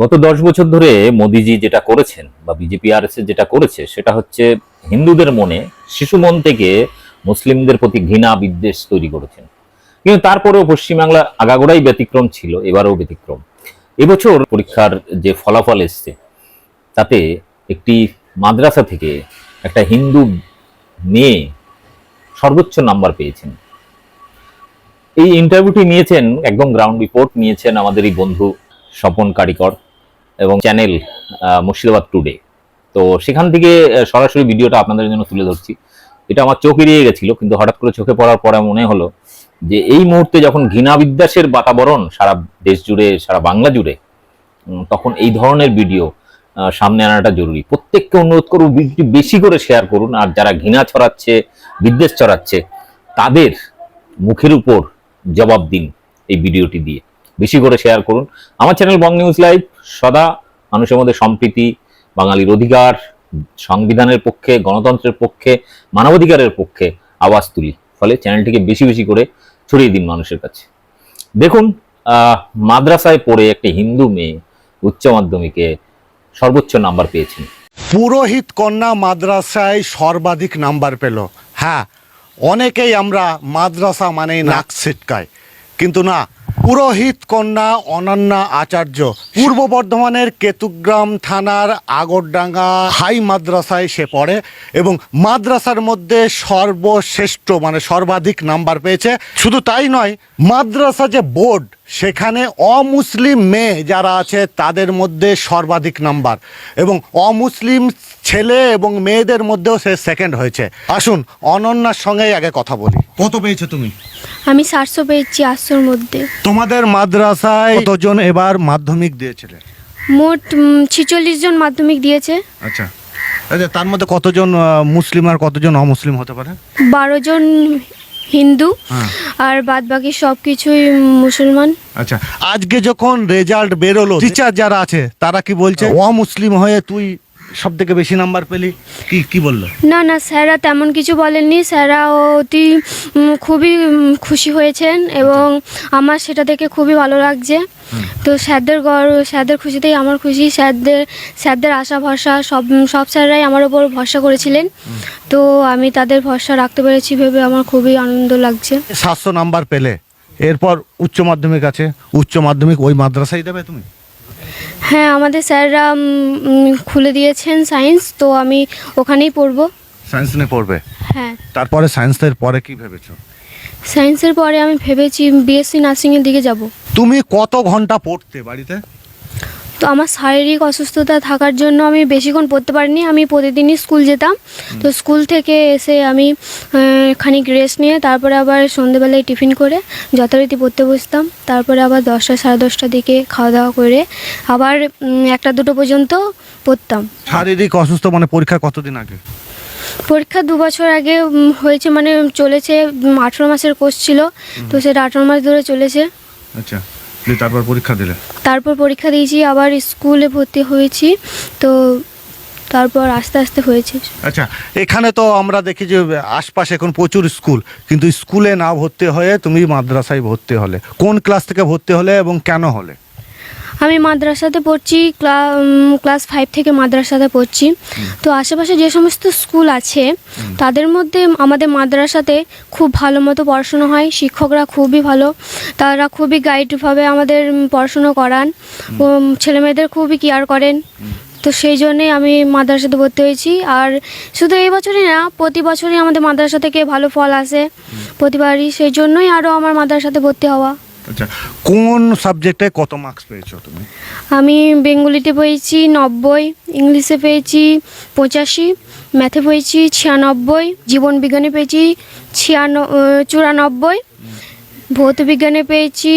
গত দশ বছর ধরে মোদিজি যেটা করেছেন বা বিজেপি আর যেটা করেছে, সেটা হচ্ছে হিন্দুদের মনে শিশু মন থেকে মুসলিমদের প্রতি ঘৃণা, বিদ্বেষ তৈরি করেছেন। কিন্তু তারপরেও পশ্চিমবাংলা আগাগোড়াই ব্যতিক্রম ছিল, এবারেও ব্যতিক্রম। এবছর পরীক্ষার যে ফলাফল এসছে, তাতে একটি মাদ্রাসা থেকে একটা হিন্দু মেয়ে সর্বোচ্চ নাম্বার পেয়েছেন। এই ইন্টারভিউটি নিয়েছেন, একদম গ্রাউন্ড রিপোর্ট নিয়েছেন আমাদের এই বন্ধু স্বপন কারিকর। এবং চ্যানেল মুর্শিদাবাদ টুডে তো সেখান থেকে সরাসরি ভিডিওটা আপনাদের জন্য তুলে ধরছি। এটা আমার চোখ এড়িয়ে গেছিল, কিন্তু হঠাৎ করে চোখে পড়ার পরে মনে হলো যে এই মুহূর্তে যখন ঘৃণা বিদ্বেষের বাতাবরণ সারা দেশ জুড়ে, সারা বাংলা জুড়ে তখন এই ধরনের ভিডিও সামনে আনাটা জরুরি। প্রত্যেককে অনুরোধ করব, ভিডিওটি বেশি করে শেয়ার করুন, আর যারা ঘৃণা ছড়াচ্ছে, বিদ্বেষ ছড়াচ্ছে, তাদের মুখের উপর জবাব দিন এই ভিডিওটি দিয়ে। বেশি করে শেয়ার করুন। আমার চ্যানেল বং নিউজ লাইভ সদা মানুষের মধ্যে সম্প্রীতি, বাঙালির অধিকার, সংবিধানের পক্ষে, গণতন্ত্রের পক্ষে, মানবাধিকারের পক্ষে আওয়াজ তুলি। ফলে চ্যানেলটিকে বেশি বেশি করে ছড়িয়ে দিন মানুষের কাছে। দেখুন মাদ্রাসায় পড়ে একটি হিন্দু মেয়ে উচ্চ মাধ্যমিকে সর্বোচ্চ নাম্বার পেয়েছেন। পুরোহিত কন্যা মাদ্রাসায় সর্বাধিক নাম্বার পেল। হ্যাঁ অনেকেই আমরা মাদ্রাসা মানেই নাক ছিটকায়। কিন্তু না পুরোহিত কন্যা অনন্যা আচার্য। পূর্ব বর্ধমানের কেতুগ্রাম থানার আগরডাঙ্গা হাই মাদ্রাসায় সে পড়ে এবং মাদ্রাসার মধ্যে সর্বশ্রেষ্ঠ মানে সর্বাধিক নাম্বার পেয়েছে। শুধু তাই নয়, মাদ্রাসা যে বোর্ড সেখানে অমুসলিম মেয়ে যারা আছে তাদের মধ্যে সর্বাধিক নাম্বার। এবং অমুসলিম ছেলে এবং মেয়েদের মধ্যেও সে সেকেন্ড হয়েছে। আসুন অনন্যার সঙ্গেই আগে কথা বলি। কত পেয়েছ তুমি? আমি সাতশো পেয়েছি আটশোর মধ্যে। তোমাদের মাদ্রাসায় কতজন এবার মাধ্যমিক দিয়েছিলে? মোট ছিচল্লিশ জন মাধ্যমিক দিয়েছে। আচ্ছা। আচ্ছা তার মধ্যে কতজন আহ, মুসলিম আর কতজন অমুসলিম হতে পারে? বারো জন হিন্দু হ্যাঁ। আর বাদ বাকি সবকিছুই মুসলমান আচ্ছা আজকে যখন রেজাল্ট বেরোলো টিচার যারা আছে তারা কি বলছে অমুসলিম হয়ে তুই সব থেকে বেশি নাম্বার পেলি? কি কি বলল? না না স্যাররা তেমন কিছু বলেননি। স্যাররা অতি খুবই খুশি হয়েছেন এবং আমার সেটা দেখে খুবই ভালো লাগছে। তো স্যারদের গর্ব স্যারদের খুশিতেই আমার খুশি। স্যারদের স্যারদের আশা ভরসা সব সব স্যাররাই আমার ওপর ভরসা করেছিলেন। তো আমি তাদের ভরসা রাখতে পেরেছি ভেবে আমার খুবই আনন্দ লাগছে। সাতশো নাম্বার পেলে। এরপর উচ্চ মাধ্যমিক আছে। উচ্চ মাধ্যমিক ওই মাদ্রাসায় দেবে তুমি? হ্যাঁ আমাদের স্যাররা খুলে দিয়েছেন সায়েন্স তো আমি ওখানেই পড়ব। সায়েন্স নিয়ে পড়বে? হ্যাঁ। তারপরে সায়েন্সের পরে কি ভেবেছো? সায়েন্সের পরে আমি ভেবেছি বিএসসি নার্সিংয়ের দিকে যাব। তুমি কত ঘণ্টা পড়তে বাড়িতে? তো আমার শারীরিক অসুস্থতা থাকার জন্য আমি বেশিক্ষণ পড়তে পারিনি। আমি প্রতিদিনই স্কুল যেতাম। তো স্কুল থেকে এসে আমি খানিক রেস্ট নিয়ে তারপরে আবার সন্ধেবেলায় টিফিন করে যথারীতি পড়তে বসতাম। তারপরে আবার দশটা সাড়ে দশটার দিকে খাওয়া দাওয়া করে আবার একটা দুটো পর্যন্ত পড়তাম। শারীরিক অসুস্থ মানে পরীক্ষা কতদিন আগে? পরীক্ষা দু বছর আগে হয়েছে মানে চলেছে আঠেরো মাসের কোর্স ছিল। তো সেটা আঠেরো মাস ধরে চলেছে। আচ্ছা। তারপর পরীক্ষা দিলে? তারপর পরীক্ষা দিয়েছি আবার স্কুলে ভর্তি হয়েছি তো তারপর আস্তে আস্তে হয়েছে। আচ্ছা এখানে তো আমরা দেখি যে আশপাশে এখন প্রচুর স্কুল কিন্তু স্কুলে না ভর্তি হয়ে তুমি মাদ্রাসায় ভর্তি হলে কোন ক্লাস থেকে ভর্তি হলে এবং কেন হলে? আমি মাদ্রাসাতে পড়ছি ক্লা- ক্লাস ফাইভ থেকে মাদ্রাসাতে পড়ছি। তো আশেপাশে যে সমস্ত স্কুল আছে তাদের মধ্যে আমাদের মাদ্রাসাতে খুব ভালো মতো পড়াশুনো হয় শিক্ষকরা খুবই ভালো তারা খুবই গাইডভাবে আমাদের পড়াশুনো করান উম, ছেলেমেয়েদের খুবই কেয়ার করেন। তো সেই জন্যেই আমি মাদ্রাসাতে ভর্তি হয়েছি। আর শুধু এই বছরই না প্রতি বছরই আমাদের মাদ্রাসা থেকে ভালো ফল আসে প্রতিবারই। সেই জন্যই আরও আমার মাদ্রাসাতে ভর্তি হওয়া। আচ্ছা কোন সাবজেক্টে কত মার্কস পেয়েছ তুমি? আমি বেঙ্গলিতে পেয়েছি নব্বই ইংলিশে পেয়েছি পঁচাশি ম্যাথে পেয়েছি ছিয়ানব্বই জীবন বিজ্ঞানে পেয়েছি ছিয়ান চুরানব্বই ভৌত বিজ্ঞানে পেয়েছি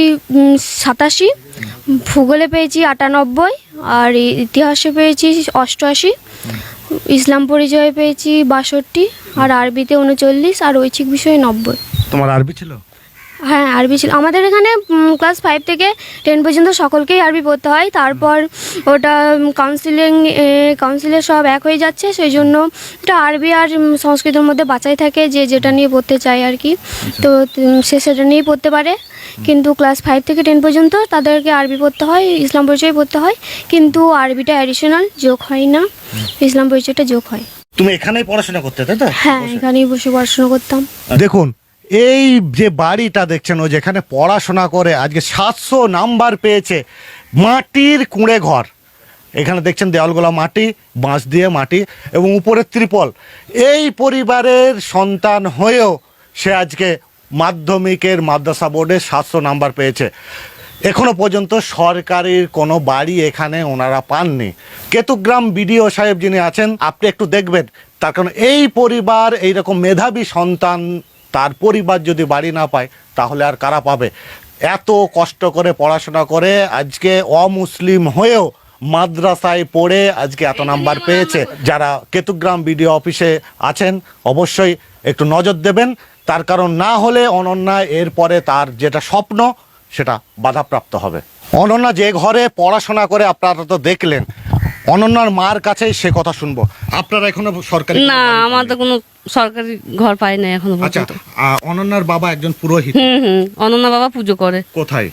সাতাশি ভূগোলে পেয়েছি আটানব্বই আর ইতিহাসে পেয়েছি অষ্টআশি ইসলাম পরিচয়ে পেয়েছি বাষট্টি আর আরবিতে উনচল্লিশ আর ঐচ্ছিক বিষয়ে নব্বই। তোমার আরবি ছিল? হ্যাঁ আরবি ছিল আমাদের এখানে ক্লাস ফাইভ থেকে টেন পর্যন্ত সকলকেই আরবি পড়তে হয়। তারপর ওটা কাউন্সিলিং কাউন্সিলের সব এক হয়ে যাচ্ছে। সেই জন্য এটা আরবি আর সংস্কৃতের মধ্যে বাঁচাই থাকে যে যেটা নিয়ে পড়তে চায় আর কি। তো সে সেটা নিয়েই পড়তে পারে। কিন্তু ক্লাস ফাইভ থেকে টেন পর্যন্ত তাদেরকে আরবি পড়তে হয় ইসলাম পরিচয় পড়তে হয়। কিন্তু আরবিটা অ্যাডিশনাল যোগ হয় না। ইসলাম পরিচয়টা যোগ হয়। তুমি এখানেই পড়াশোনা করতে তাই তো? হ্যাঁ এখানেই বসে পড়াশোনা করতাম। দেখুন এই যে বাড়িটা দেখছেন, ও যেখানে পড়াশোনা করে, আজকে সাতশো নাম্বার পেয়েছে। মাটির কুঁড়ে ঘর। এখানে দেখছেন দেওয়ালগুলো মাটি, বাঁশ দিয়ে মাটি, এবং উপরের ত্রিপল। এই পরিবারের সন্তান হয়েও সে আজকে মাধ্যমিকের মাদ্রাসা বোর্ডে সাতশো নাম্বার পেয়েছে। এখনও পর্যন্ত সরকারের কোনো বাড়ি এখানে ওনারা পাননি। কেতুগ্রাম বিডিও সাহেব যিনি আছেন, আপনি একটু দেখবেন, তার কারণ এই পরিবার এইরকম মেধাবী সন্তান তার পরিবার যদি বাড়ি না পায় তাহলে আর কারা পাবে? এত কষ্ট করে পড়াশোনা করে আজকে অমুসলিম হয়েও মাদ্রাসায় পড়ে আজকে এত নাম্বার পেয়েছে। যারা কেতুগ্রাম বিডিও অফিসে আছেন অবশ্যই একটু নজর দেবেন। তার কারণ না হলে অনন্যা এরপরে তার যেটা স্বপ্ন সেটা বাধাপ্রাপ্ত হবে। অনন্যা যে ঘরে পড়াশোনা করে আপনারা তো দেখলেন অনন্যার মার কাছেই সে কথা শুনব। আপনারা এখনও সরকারি না আমার তো কোনো সরকারি ঘর পাই না এখনও আচ্ছা অনন্যার বাবা একজন পুরোহিত। হুম হুম অনন্যা বাবা পুজো করে। কোথায়?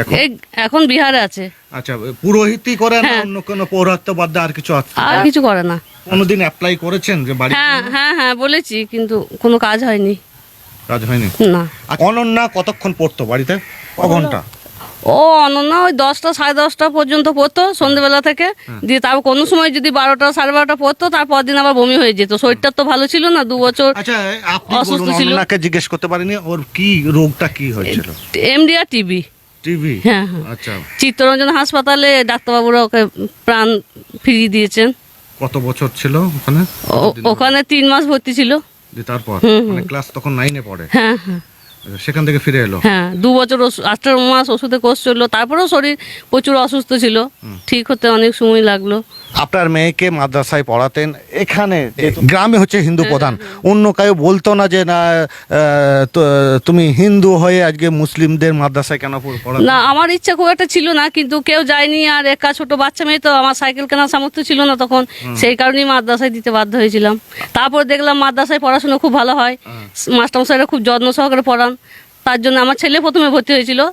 এখন? এই এখন বিহারে আছে। আচ্ছা পুরোহিতই করে না হ্যাঁ। অন্য কোনো পৌরত্ব বাদ দিয়ে আর কিছু আছে? আর কিছু করে না। কোনোদিন অ্যাপ্লাই করেছেন যে বাড়ি হ্যাঁ হ্যাঁ হ্যাঁ বলেছি কিন্তু কোনো কাজ হয়নি। কাজ হয়নি? না। আচ্ছা, অনন্যা কতক্ষণ পড়তো বাড়িতে? ক ঘণ্টা? ও অনন্যা ওই দশটা সাড়ে দশটা পর্যন্ত পড়তো সন্ধ্যেবেলা থেকে। দিয়ে তারপর কোনো সময় যদি বারোটা সাড়ে বারোটা পড়তো তারপর দিন আবার বমি হয়ে যেত। শরীরটা তো ভালো ছিল না দু বছর আচ্ছা অসুস্থ ছিল। জিজ্ঞেস করতে পারিনি ওর কি রোগটা কি হয়েছিল? এমডি আর টিবি? টিভি হ্যাঁ হ্যাঁ। আচ্ছা। চিত্তরঞ্জন হাসপাতালে ডাক্তারবাবুরা ওকে প্রাণ ফিরিয়ে দিয়েছেন। কত বছর ছিল ওখানে? ওখানে তিন মাস ভর্তি ছিল। তারপর। মানে ক্লাস তখন নাইনে পড়ে। হ্যাঁ হ্যাঁ। সেখান থেকে ফিরে এলো। হ্যাঁ দু বছর আঠারো মাস ওষুধে কোর্স চলল তারপরেও শরীর প্রচুর অসুস্থ ছিল। ঠিক হতে অনেক সময় লাগল। আপনার মেয়েকে মাদ্রাসায় পড়াতেন এখানে গ্রামে হচ্ছে হিন্দু প্রধান। অন্য কেউ বলতো না যে না তো- তুমি হিন্দু হয়ে আজকে মুসলিমদের মাদ্রাসায় কেন না আমার ইচ্ছা খুব একটা ছিল না কিন্তু কেউ যায়নি আর একা ছোট বাচ্চা মেয়ে তো আমার সাইকেল কেনার সামর্থ্য ছিল না তখন। সেই কারণেই মাদ্রাসায় দিতে বাধ্য হয়েছিলাম। তারপর দেখলাম মাদ্রাসায় পড়াশোনা খুব ভালো হয়। মাস্টারমশাইরা খুব যত্ন সহকারে পড়ান। তার জন্য আমার ছেলে প্রথমে ভর্তি হয়েছিল।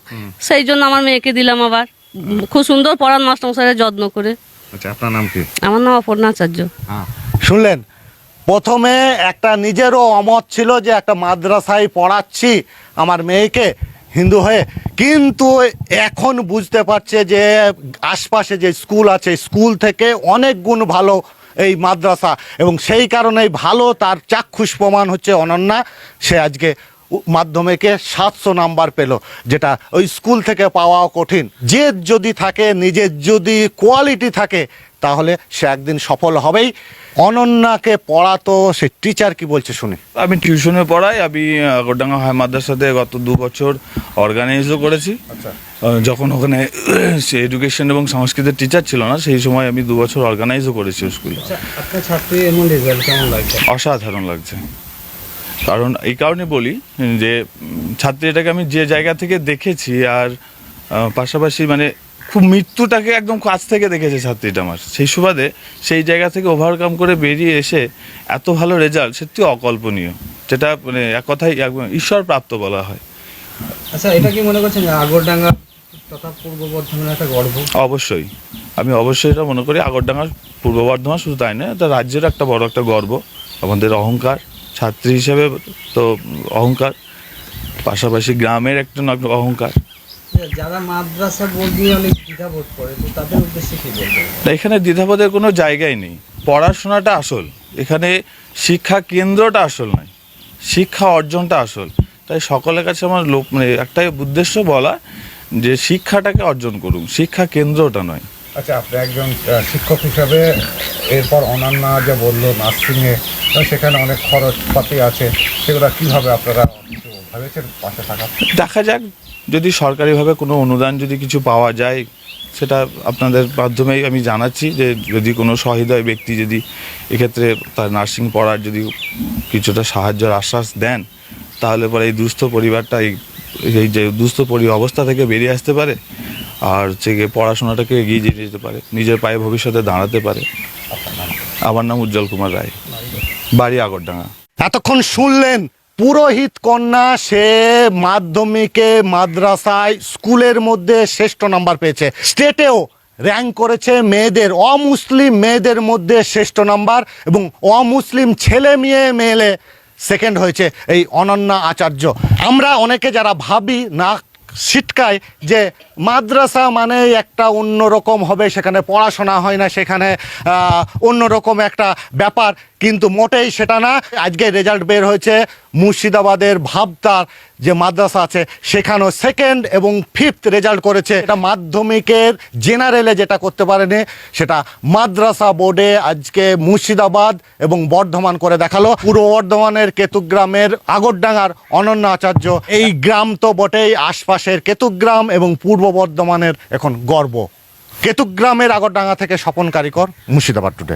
সেই জন্য আমার মেয়েকে দিলাম আবার। খুব সুন্দর পড়ান মাস্টারমশাইরা যত্ন করে। আচ্ছা আপনার নাম কি? আমার নাম অপর্ণা আচার্য শুনলেন প্রথমে একটা নিজেরও অমত ছিল যে একটা মাদ্রাসায় পড়াচ্ছি আমার মেয়েকে হিন্দু হয়ে কিন্তু এখন বুঝতে পারছে যে আশপাশে যে স্কুল আছে স্কুল থেকে অনেক গুণ ভালো এই মাদ্রাসা এবং সেই কারণেই ভালো তার চাক্ষুষ প্রমাণ হচ্ছে অনন্যা সে আজকে মাধ্যমিকে সাতশো নাম্বার পেল যেটা ওই স্কুল থেকে পাওয়াও কঠিন। যে যদি থাকে নিজের যদি কোয়ালিটি থাকে তাহলে সে একদিন সফল হবেই। অনন্যাকে পড়াতো সে টিচার কি বলছে শুনে। আমি টিউশনে পড়াই আমি আগরডাঙ্গা হাই মাদ্রাসাতে গত দু বছর অর্গানাইজও করেছি। যখন ওখানে সে এডুকেশন এবং সংস্কৃতের টিচার ছিল না সেই সময় আমি দু বছর অর্গানাইজও করেছি স্কুলে ছাত্রী এমন রেজাল্ট কেমন লাগছে? অসাধারণ লাগছে। কারণ এই কারণে বলি যে উম, ছাত্রীটাকে আমি যে জায়গা থেকে দেখেছি আর পাশাপাশি মানে খুব মৃত্যুটাকে একদম কাছ থেকে দেখেছে ছাত্রীটা আমার। সেই সুবাদে সেই জায়গা থেকে ওভারকাম করে বেরিয়ে এসে এত ভালো রেজাল্ট সত্যি অকল্পনীয়। যেটা মানে এক কথাই ঈশ্বর প্রাপ্ত বলা হয়। আচ্ছা এটা কি মনে করছেন আগরডাঙ্গা তথা পূর্ব বর্ধমানের একটা গর্ব? অবশ্যই। আমি অবশ্যই এটা মনে করি আগরডাঙ্গার পূর্ব বর্ধমান শুধু তাই নয় এটা রাজ্যের একটা বড় একটা গর্ব আমাদের অহংকার। ছাত্রী হিসেবে তো অহংকার পাশাপাশি গ্রামের একটা অহংকার। যারা মাদ্রাসা বোর্ড অনেক দ্বিধাবোধ করে তো তাদের উদ্দেশ্যে কি বলবেন এখানে দ্বিধাবোধের কোনো জায়গাই নেই। পড়াশোনাটা আসল এখানে শিক্ষা কেন্দ্রটা আসল নয় শিক্ষা অর্জনটা আসল। তাই সকলের কাছে আমার লোক মানে একটাই উদ্দেশ্য বলা যে শিক্ষাটাকে অর্জন করুন শিক্ষা কেন্দ্রটা নয়। আচ্ছা আপনি একজন শিক্ষক হিসাবে এরপর অন্যান্য যে বলল নার্সিংয়ে সেখানে অনেক খরচপাতি আছে, সেগুলো কীভাবে আপনারা ভেবেছেন পাশে থাকা? দেখা যাক, যদি সরকারিভাবে কোনো অনুদান যদি কিছু পাওয়া যায়, সেটা আপনাদের মাধ্যমেই আমি জানাচ্ছি যে যদি কোনো সহৃদয় ব্যক্তি যদি এক্ষেত্রে তার নার্সিং পড়ার যদি কিছুটা সাহায্যের আশ্বাস দেন, তাহলে পরে এই দুস্থ পরিবারটা এই যে দুস্থ পরি অবস্থা থেকে বেরিয়ে আসতে পারে। আর হচ্ছে গিয়ে পড়াশোনাটাকে এগিয়ে নিয়ে যেতে পারে। নিজের পায়ে ভবিষ্যতে দাঁড়াতে পারে। আমার নাম উজ্জ্বল কুমার রায়। বাড়ি আগরডাঙ্গা। এতক্ষণ শুনলেন পুরোহিত কন্যা, সে মাধ্যমিকে মাদ্রাসায় স্কুলের মধ্যে শ্রেষ্ঠ নাম্বার পেয়েছে। স্টেটেও র্যাঙ্ক করেছে মেয়েদের, অমুসলিম মেয়েদের মধ্যে শ্রেষ্ঠ নাম্বার এবং অমুসলিম ছেলে মেয়ে মেলে সেকেন্ড হয়েছে এই অনন্যা আচার্য। আমরা অনেকে যারা ভাবি না সিটকায় যে মাদ্রাসা মানে একটা অন্যরকম হবে, সেখানে পড়াশোনা হয় না, সেখানে অন্যরকম একটা ব্যাপার। কিন্তু মোটেই সেটা না। আজকে রেজাল্ট বের হয়েছে মুর্শিদাবাদের ভাবতার যে মাদ্রাসা আছে, সেখানেও সেকেন্ড এবং ফিফথ রেজাল্ট করেছে। এটা মাধ্যমিকের জেনারেলে যেটা করতে পারেনি, সেটা মাদ্রাসা বোর্ডে আজকে মুর্শিদাবাদ এবং বর্ধমান করে দেখাল। পূর্ব বর্ধমানের কেতুগ্রামের আগরডাঙ্গার অনন্য আচার্য। এই গ্রাম তো বটেই, আশপাশের কেতুগ্রাম এবং পূর্ব বর্ধমানের এখন গর্ব। কেতুগ্রামের আগরডাঙ্গা থেকে স্বপন কারিকর মুর্শিদাবাদ টুডে